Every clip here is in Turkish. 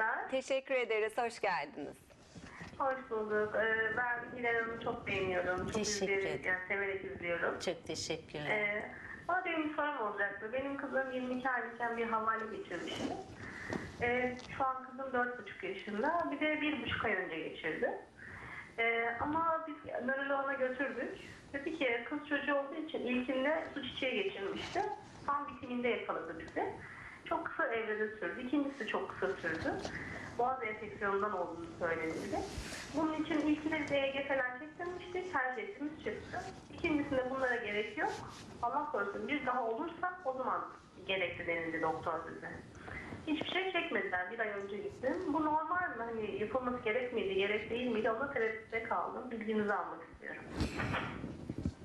yayınlar. Teşekkür ederiz. Hoş geldiniz. Hoş bulduk. Ee, ben Hilal Hanım'ı çok beğeniyorum. Çok Teşekkür ederim. yani severek izliyorum. Çok teşekkürler. Ee, bana benim bir sorum olacaktı. Benim kızım 22 aylıkken bir havale geçirmişti. Ee, şu an kızım 4,5 yaşında. Bir de 1,5 ay önce geçirdi. Ee, ama biz nöroloğuna götürdük. Dedi ki kız çocuğu olduğu için ilkinde su çiçeği geçirmişti. Tam bitiminde yakaladı bizi. Çok kısa evrede sürdü. İkincisi çok kısa sürdü. Boğaz enfeksiyonundan olduğunu söylenildi. Bunun için ilkinde biz EEG falan çektirmiştik. Tercihimiz çıktı. İkincisinde bunlara gerek yok. Allah korusun bir daha olursa o zaman gerekli denildi doktor bize. Hiçbir şey çekmediler. Bir ay önce gittim. Bu normal mi? Hani yapılması gerek miydi, gerek değil miydi? Ona tereddütte kaldım. Bilginizi almak istiyorum.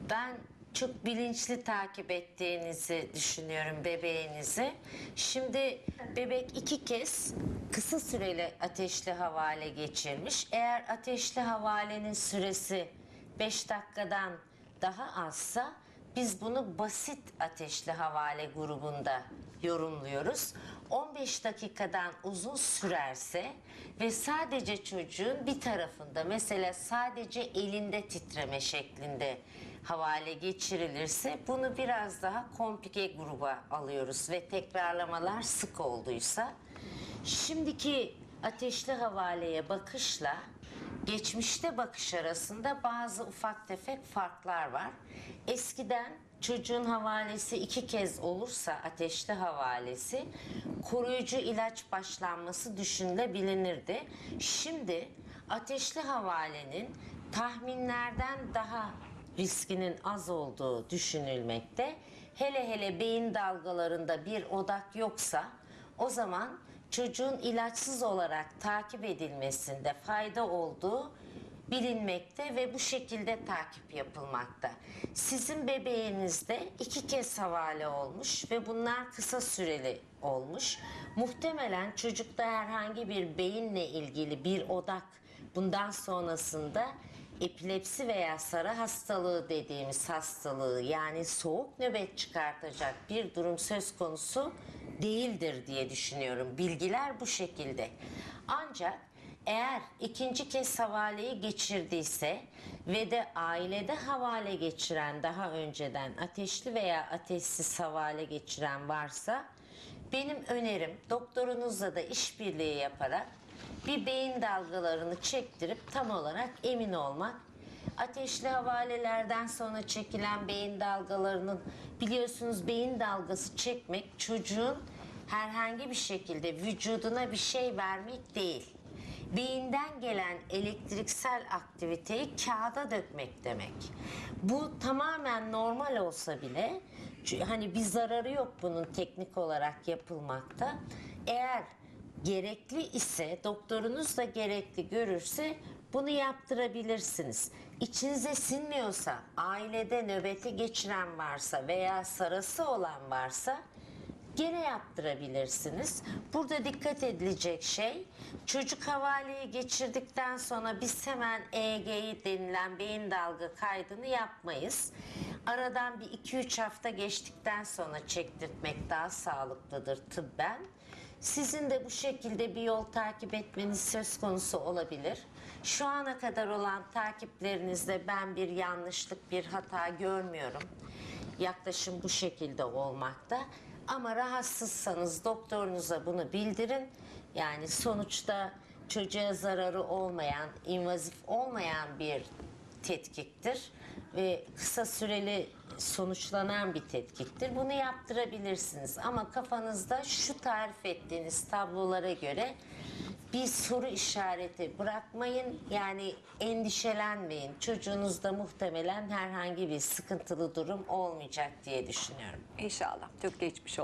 Ben çok bilinçli takip ettiğinizi düşünüyorum bebeğinizi. Şimdi bebek iki kez kısa süreli ateşli havale geçirmiş. Eğer ateşli havalenin süresi 5 dakikadan daha azsa biz bunu basit ateşli havale grubunda yorumluyoruz. 15 dakikadan uzun sürerse ve sadece çocuğun bir tarafında mesela sadece elinde titreme şeklinde havale geçirilirse bunu biraz daha komplike gruba alıyoruz ve tekrarlamalar sık olduysa şimdiki ateşli havaleye bakışla geçmişte bakış arasında bazı ufak tefek farklar var. Eskiden çocuğun havalesi iki kez olursa ateşli havalesi koruyucu ilaç başlanması düşünülebilinirdi. Şimdi ateşli havalenin tahminlerden daha riskinin az olduğu düşünülmekte. Hele hele beyin dalgalarında bir odak yoksa o zaman çocuğun ilaçsız olarak takip edilmesinde fayda olduğu bilinmekte ve bu şekilde takip yapılmakta. Sizin bebeğinizde iki kez havale olmuş ve bunlar kısa süreli olmuş. Muhtemelen çocukta herhangi bir beyinle ilgili bir odak bundan sonrasında epilepsi veya sarı hastalığı dediğimiz hastalığı yani soğuk nöbet çıkartacak bir durum söz konusu değildir diye düşünüyorum. Bilgiler bu şekilde. Ancak eğer ikinci kez havaleyi geçirdiyse ve de ailede havale geçiren daha önceden ateşli veya ateşsiz havale geçiren varsa benim önerim doktorunuzla da işbirliği yaparak bir beyin dalgalarını çektirip tam olarak emin olmak. Ateşli havalelerden sonra çekilen beyin dalgalarının biliyorsunuz beyin dalgası çekmek çocuğun herhangi bir şekilde vücuduna bir şey vermek değil. Beyinden gelen elektriksel aktiviteyi kağıda dökmek demek. Bu tamamen normal olsa bile hani bir zararı yok bunun teknik olarak yapılmakta. Eğer gerekli ise doktorunuz da gerekli görürse bunu yaptırabilirsiniz. İçinize sinmiyorsa, ailede nöbeti geçiren varsa veya sarısı olan varsa gene yaptırabilirsiniz. Burada dikkat edilecek şey çocuk havaleyi geçirdikten sonra biz hemen EEG'yi denilen beyin dalga kaydını yapmayız. Aradan bir 2-3 hafta geçtikten sonra çektirtmek daha sağlıklıdır tıbben. Sizin de bu şekilde bir yol takip etmeniz söz konusu olabilir. Şu ana kadar olan takiplerinizde ben bir yanlışlık, bir hata görmüyorum. Yaklaşım bu şekilde olmakta. Ama rahatsızsanız doktorunuza bunu bildirin. Yani sonuçta çocuğa zararı olmayan, invazif olmayan bir tetkiktir ve kısa süreli sonuçlanan bir tetkiktir. Bunu yaptırabilirsiniz ama kafanızda şu tarif ettiğiniz tablolara göre bir soru işareti bırakmayın. Yani endişelenmeyin. Çocuğunuzda muhtemelen herhangi bir sıkıntılı durum olmayacak diye düşünüyorum. İnşallah. Çok geçmiş olsun.